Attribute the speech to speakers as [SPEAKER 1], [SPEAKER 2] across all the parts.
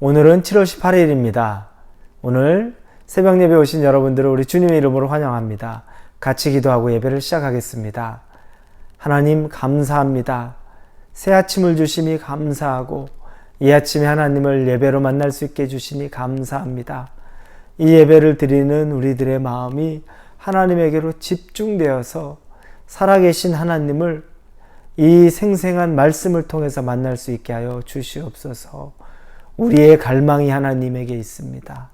[SPEAKER 1] 오늘은 7월 18일입니다. 오늘 새벽 예배 오신 여러분들을 우리 주님의 이름으로 환영합니다. 같이 기도하고 예배를 시작하겠습니다. 하나님 감사합니다. 새 아침을 주심이 감사하고 이 아침에 하나님을 예배로 만날 수 있게 해주시니 감사합니다. 이 예배를 드리는 우리들의 마음이 하나님에게로 집중되어서 살아계신 하나님을 이 생생한 말씀을 통해서 만날 수 있게 하여 주시옵소서. 우리의 갈망이 하나님에게 있습니다.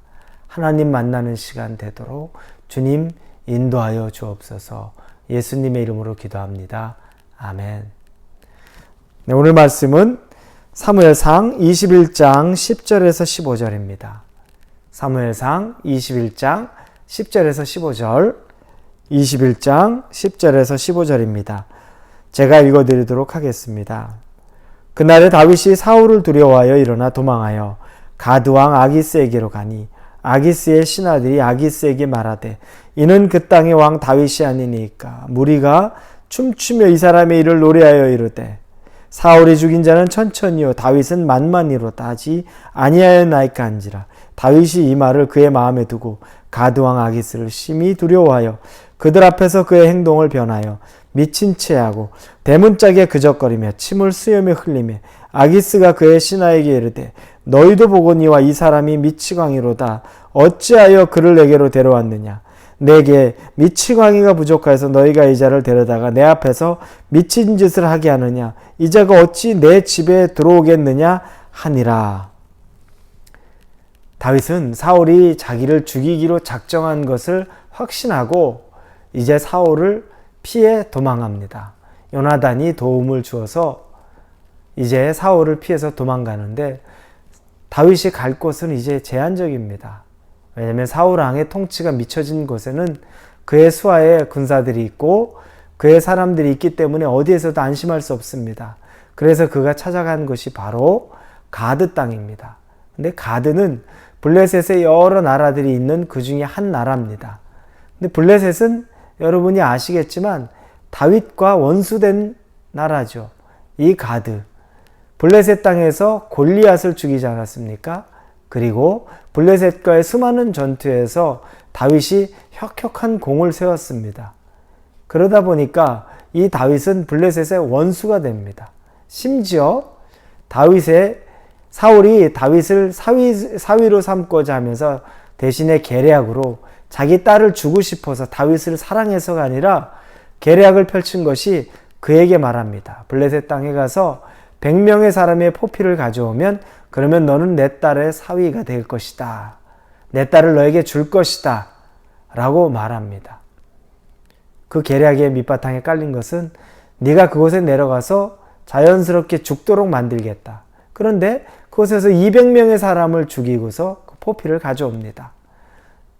[SPEAKER 1] 하나님 만나는 시간 되도록 주님 인도하여 주옵소서. 예수님의 이름으로 기도합니다. 아멘. 네, 오늘 말씀은 사무엘상 21장 10절에서 15절입니다. 사무엘상 21장 10절에서 15절, 21장 10절에서 15절입니다. 제가 읽어드리도록 하겠습니다. 그날에 다윗이 사울을 두려워하여 일어나 도망하여 가드왕 아기스에게로 가니 아기스의 신하들이 아기스에게 말하되 이는 그 땅의 왕 다윗이 아니니까 무리가 춤추며 이 사람의 일을 노래하여 이르되 사울이 죽인 자는 천천히요 다윗은 만만히로다 하지 아니하였나이까 한지라 다윗이 이 말을 그의 마음에 두고 가드왕 아기스를 심히 두려워하여 그들 앞에서 그의 행동을 변하여 미친 채하고 대문짝에 그적거리며 침을 수염에 흘리며 아기스가 그의 신하에게 이르되 너희도 보거니와 이 사람이 미치광이로다. 어찌하여 그를 내게로 데려왔느냐? 내게 미치광이가 부족하여서 너희가 이 자를 데려다가 내 앞에서 미친 짓을 하게 하느냐? 이 자가 어찌 내 집에 들어오겠느냐? 하니라. 다윗은 사울이 자기를 죽이기로 작정한 것을 확신하고 이제 사울을 피해 도망합니다. 요나단이 도움을 주어서 이제 사울을 피해서 도망가는데 다윗이 갈 곳은 이제 제한적입니다. 왜냐하면 사울 왕의 통치가 미쳐진 곳에는 그의 수하에 군사들이 있고 그의 사람들이 있기 때문에 어디에서도 안심할 수 없습니다. 그래서 그가 찾아간 곳이 바로 가드 땅입니다. 근데 가드는 블레셋의 여러 나라들이 있는 그 중에 한 나라입니다. 근데 블레셋은 여러분이 아시겠지만 다윗과 원수된 나라죠. 이 가드. 블레셋 땅에서 골리앗을 죽이지 않았습니까? 그리고 블레셋과의 수많은 전투에서 다윗이 혁혁한 공을 세웠습니다. 그러다 보니까 이 다윗은 블레셋의 원수가 됩니다. 심지어 다윗의 사울이 다윗을 사위, 사위로 삼고자 하면서 대신에 계략으로 자기 딸을 주고 싶어서 다윗을 사랑해서가 아니라 계략을 펼친 것이 그에게 말합니다. 블레셋 땅에 가서 100명의 사람의 포피를 가져오면 그러면 너는 내 딸의 사위가 될 것이다. 내 딸을 너에게 줄 것이다. 라고 말합니다. 그 계략의 밑바탕에 깔린 것은 네가 그곳에 내려가서 자연스럽게 죽도록 만들겠다. 그런데 그곳에서 200명의 사람을 죽이고서 그 포피를 가져옵니다.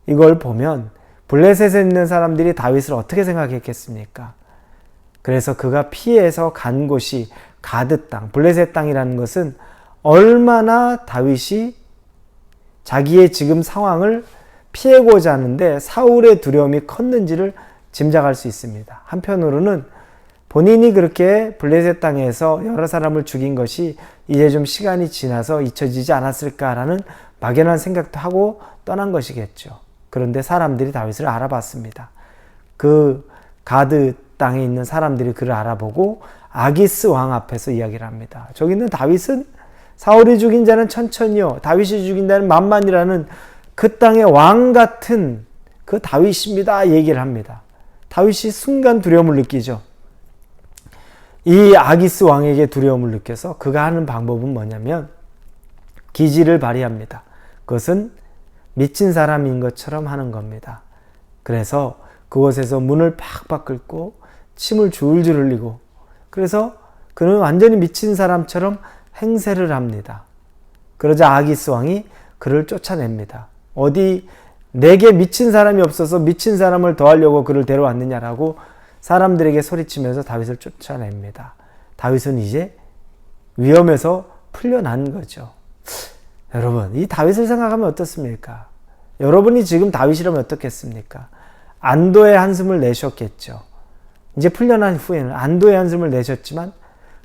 [SPEAKER 1] 이걸 보면 블레셋에 있는 사람들이 다윗을 어떻게 생각했겠습니까? 그래서 그가 피해서 간 곳이 가드 땅, 블레셋 땅이라는 것은 얼마나 다윗이 자기의 지금 상황을 피해고자 하는데 사울의 두려움이 컸는지를 짐작할 수 있습니다. 한편으로는 본인이 그렇게 블레셋 땅에서 여러 사람을 죽인 것이 이제 좀 시간이 지나서 잊혀지지 않았을까라는 막연한 생각도 하고 떠난 것이겠죠. 그런데 사람들이 다윗을 알아봤습니다. 그 가드 땅에 있는 사람들이 그를 알아보고 아기스 왕 앞에서 이야기를 합니다. 저기 있는 다윗은 사울이 죽인 자는 천천히요, 다윗이 죽인 자는 만만이라는 그 땅의 왕 같은 그 다윗입니다. 얘기를 합니다. 다윗이 순간 두려움을 느끼죠. 이 아기스 왕에게 두려움을 느껴서 그가 하는 방법은 뭐냐면 기지를 발휘합니다. 그것은 미친 사람인 것처럼 하는 겁니다. 그래서 그곳에서 문을 팍팍 긁고 침을 줄줄 흘리고 그래서 그는 완전히 미친 사람처럼 행세를 합니다. 그러자 아기스 왕이 그를 쫓아냅니다. 어디 내게 미친 사람이 없어서 미친 사람을 더하려고 그를 데려왔느냐라고 사람들에게 소리치면서 다윗을 쫓아냅니다. 다윗은 이제 위험에서 풀려난 거죠. 여러분, 이 다윗을 생각하면 어떻습니까? 여러분이 지금 다윗이라면 어떻겠습니까? 안도의 한숨을 내셨겠죠. 이제 풀려난 후에는 안도의 한숨을 내셨지만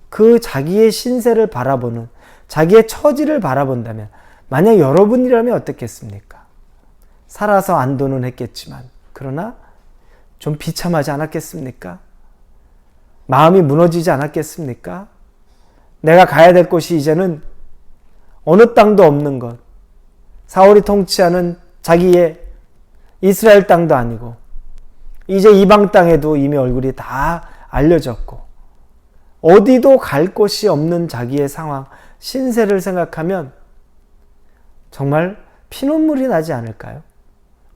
[SPEAKER 1] 그 자기의 신세를 바라보는 자기의 처지를 바라본다면 만약 여러분이라면 어떻겠습니까? 살아서 안도는 했겠지만, 그러나 좀 비참하지 않았겠습니까? 마음이 무너지지 않았겠습니까? 내가 가야 될 곳이 이제는 어느 땅도 없는 것. 사울이 통치하는 자기의 이스라엘 땅도 아니고, 이제 이방 땅에도 이미 얼굴이 다 알려졌고, 어디도 갈 곳이 없는 자기의 상황, 신세를 생각하면 정말 피눈물이 나지 않을까요?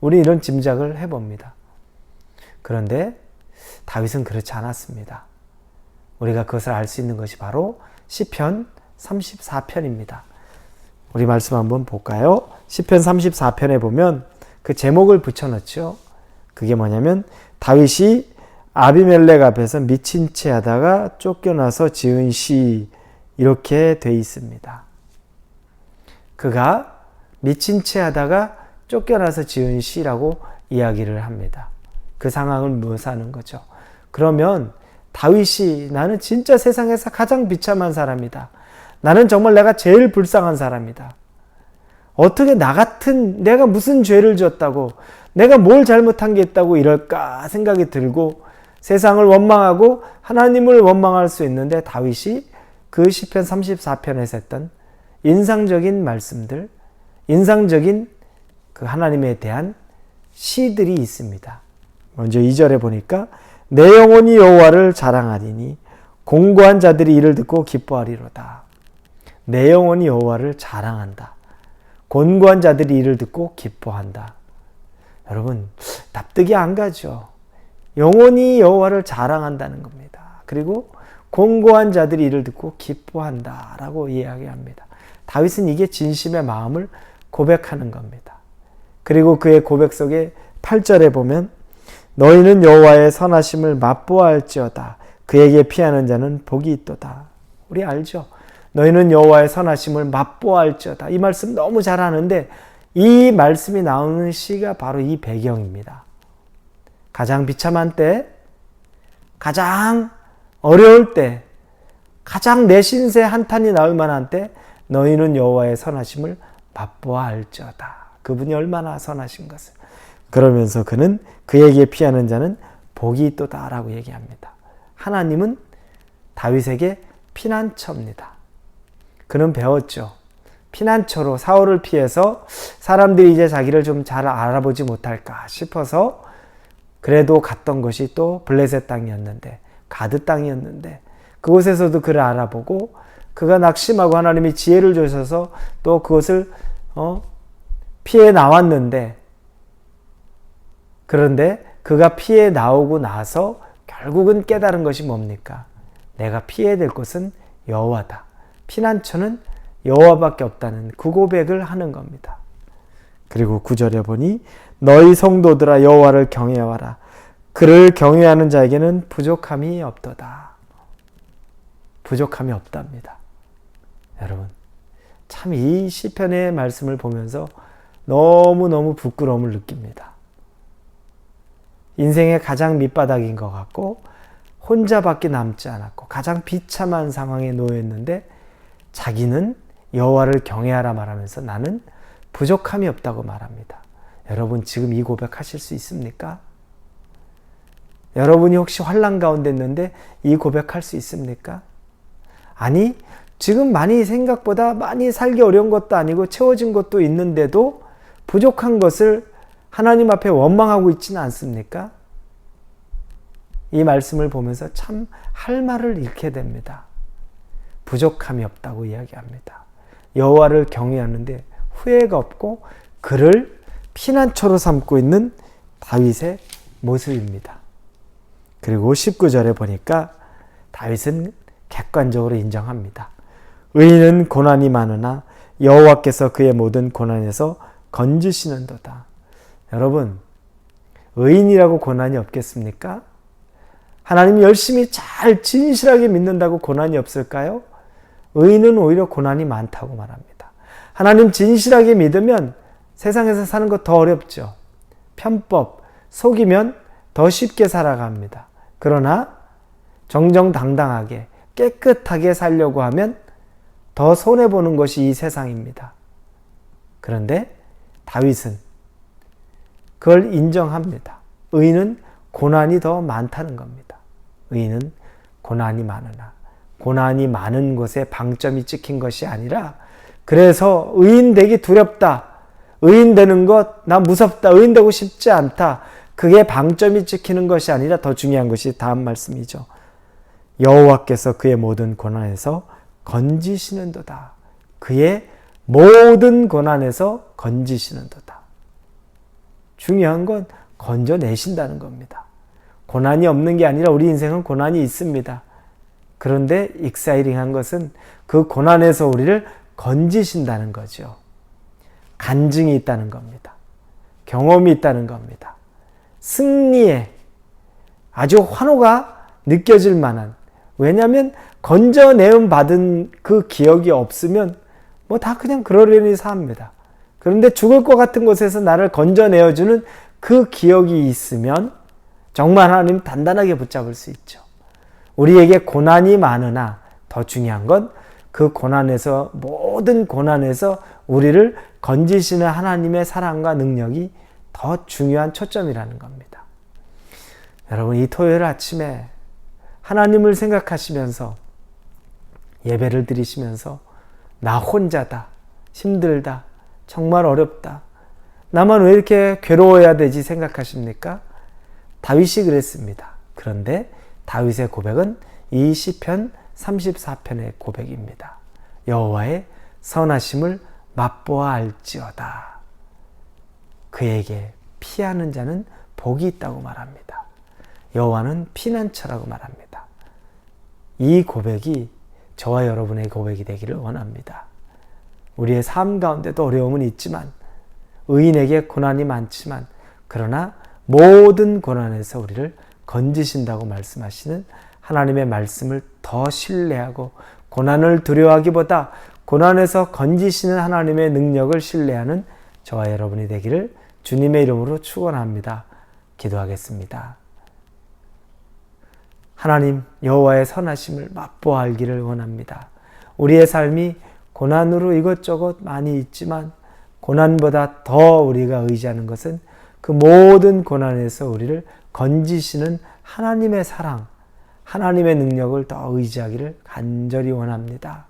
[SPEAKER 1] 우리 이런 짐작을 해봅니다. 그런데 다윗은 그렇지 않았습니다. 우리가 그것을 알 수 있는 것이 바로 시편 34편입니다. 우리 말씀 한번 볼까요? 시편 34편에 보면 그 제목을 붙여놓죠. 그게 뭐냐면 다윗이 아비멜렉 앞에서 미친 채 하다가 쫓겨나서 지은 시 이렇게 돼 있습니다. 그가 미친 채 하다가 쫓겨나서 지은 시라고 이야기를 합니다. 그 상황을 묘사하는 거죠. 그러면 다윗이 나는 진짜 세상에서 가장 비참한 사람이다. 나는 정말 내가 제일 불쌍한 사람이다. 어떻게 나 같은 내가 무슨 죄를 지었다고 내가 뭘 잘못한 게 있다고 이럴까 생각이 들고 세상을 원망하고 하나님을 원망할 수 있는데 다윗이 그 시편 34편에서 했던 인상적인 말씀들, 인상적인 그 하나님에 대한 시들이 있습니다. 먼저 2절에 보니까 내 영혼이 여호와를 자랑하리니 공고한 자들이 이를 듣고 기뻐하리로다. 내 영혼이 여호와를 자랑한다. 곤고한 자들이 이를 듣고 기뻐한다. 여러분 납득이 안 가죠. 영혼이 여호와를 자랑한다는 겁니다. 그리고 공고한 자들이 이를 듣고 기뻐한다라고 이야기합니다. 다윗은 이게 진심의 마음을 고백하는 겁니다. 그리고 그의 고백 속에 8절에 보면 너희는 여호와의 선하심을 맛보아할지어다. 그에게 피하는 자는 복이 있도다. 우리 알죠? 너희는 여호와의 선하심을 맛보아할지어다. 이 말씀 너무 잘 아는데 이 말씀이 나오는 시가 바로 이 배경입니다. 가장 비참한 때, 가장 어려울 때, 가장 내 신세 한탄이 나올 만한 때, 너희는 여호와의 선하심을 맛보아할지어다. 그분이 얼마나 선하신 것을. 그러면서 그는 그에게 피하는 자는 복이 있도다라고 얘기합니다. 하나님은 다윗에게 피난처입니다. 그는 배웠죠. 피난처로 사울을 피해서 사람들이 이제 자기를 좀 잘 알아보지 못할까 싶어서 그래도 갔던 것이 또 블레셋 땅이었는데 가드 땅이었는데 그곳에서도 그를 알아보고 그가 낙심하고 하나님이 지혜를 주셔서 또 그것을 어 피해 나왔는데 그런데 그가 피해 나오고 나서 결국은 깨달은 것이 뭡니까? 내가 피해야 될 곳은 여호와다. 피난처는 여호와밖에 없다는 그 고백을 하는 겁니다. 그리고 구절에 보니 너희 성도들아 여호와를 경외하라. 그를 경외하는 자에게는 부족함이 없도다. 부족함이 없답니다. 여러분, 참 이 시편의 말씀을 보면서 너무너무 부끄러움을 느낍니다. 인생의 가장 밑바닥인 것 같고 혼자밖에 남지 않았고 가장 비참한 상황에 놓였는데 자기는 여호와를 경외하라 말하면서 나는 부족함이 없다고 말합니다. 여러분 지금 이 고백하실 수 있습니까? 여러분이 혹시 환란 가운데 있는데 이 고백할 수 있습니까? 아니 지금 많이 생각보다 많이 살기 어려운 것도 아니고 채워진 것도 있는데도 부족한 것을 하나님 앞에 원망하고 있지는 않습니까? 이 말씀을 보면서 참 할 말을 잃게 됩니다. 부족함이 없다고 이야기합니다. 여호와를 경외하는데 후회가 없고 그를 피난처로 삼고 있는 다윗의 모습입니다. 그리고 19절에 보니까 다윗은 객관적으로 인정합니다. 의인은 고난이 많으나 여호와께서 그의 모든 고난에서 건지시는도다. 여러분, 의인이라고 고난이 없겠습니까? 하나님 열심히 잘 진실하게 믿는다고 고난이 없을까요? 의인은 오히려 고난이 많다고 말합니다. 하나님 진실하게 믿으면 세상에서 사는 것 더 어렵죠. 편법, 속이면 더 쉽게 살아갑니다. 그러나 정정당당하게 깨끗하게 살려고 하면 더 손해보는 것이 이 세상입니다. 그런데 다윗은 그걸 인정합니다. 의인은 고난이 더 많다는 겁니다. 의인은 고난이 많으나 고난이 많은 곳에 방점이 찍힌 것이 아니라 그래서 의인 되기 두렵다. 의인 되는 것 나 무섭다. 의인 되고 싶지 않다. 그게 방점이 찍히는 것이 아니라 더 중요한 것이 다음 말씀이죠. 여호와께서 그의 모든 고난에서 건지시는도다. 그의 모든 고난에서 건지시는도다. 중요한 건 건져내신다는 겁니다. 고난이 없는 게 아니라 우리 인생은 고난이 있습니다. 그런데 익사이링한 것은 그 고난에서 우리를 건지신다는 거죠. 간증이 있다는 겁니다. 경험이 있다는 겁니다. 승리에 아주 환호가 느껴질 만한 왜냐하면 건져내음 받은 그 기억이 없으면 뭐 다 그냥 그러려니 삽니다. 그런데 죽을 것 같은 곳에서 나를 건져내어주는 그 기억이 있으면 정말 하나님 단단하게 붙잡을 수 있죠. 우리에게 고난이 많으나 더 중요한 건 그 고난에서 모든 고난에서 우리를 건지시는 하나님의 사랑과 능력이 더 중요한 초점이라는 겁니다. 여러분 이 토요일 아침에 하나님을 생각하시면서 예배를 드리시면서 나 혼자다 힘들다 정말 어렵다 나만 왜 이렇게 괴로워야 되지 생각하십니까? 다윗이 그랬습니다. 그런데 다윗의 고백은 이 시편 34편의 고백입니다. 여호와의 선하심을 맛보아 알지어다. 그에게 피하는 자는 복이 있다고 말합니다. 여호와는 피난처라고 말합니다. 이 고백이 저와 여러분의 고백이 되기를 원합니다. 우리의 삶 가운데도 어려움은 있지만 의인에게 고난이 많지만 그러나 모든 고난에서 우리를 건지신다고 말씀하시는 하나님의 말씀을 더 신뢰하고 고난을 두려워하기보다 고난에서 건지시는 하나님의 능력을 신뢰하는 저와 여러분이 되기를 주님의 이름으로 축원합니다. 기도하겠습니다. 하나님 여호와의 선하심을 맛보아 알기를 원합니다. 우리의 삶이 고난으로 이것저것 많이 있지만 고난보다 더 우리가 의지하는 것은 그 모든 고난에서 우리를 건지시는 하나님의 사랑, 하나님의 능력을 더 의지하기를 간절히 원합니다.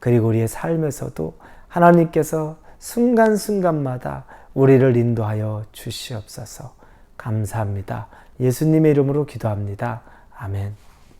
[SPEAKER 1] 그리고 우리의 삶에서도 하나님께서 순간순간마다 우리를 인도하여 주시옵소서. 감사합니다. 예수님의 이름으로 기도합니다. 아멘.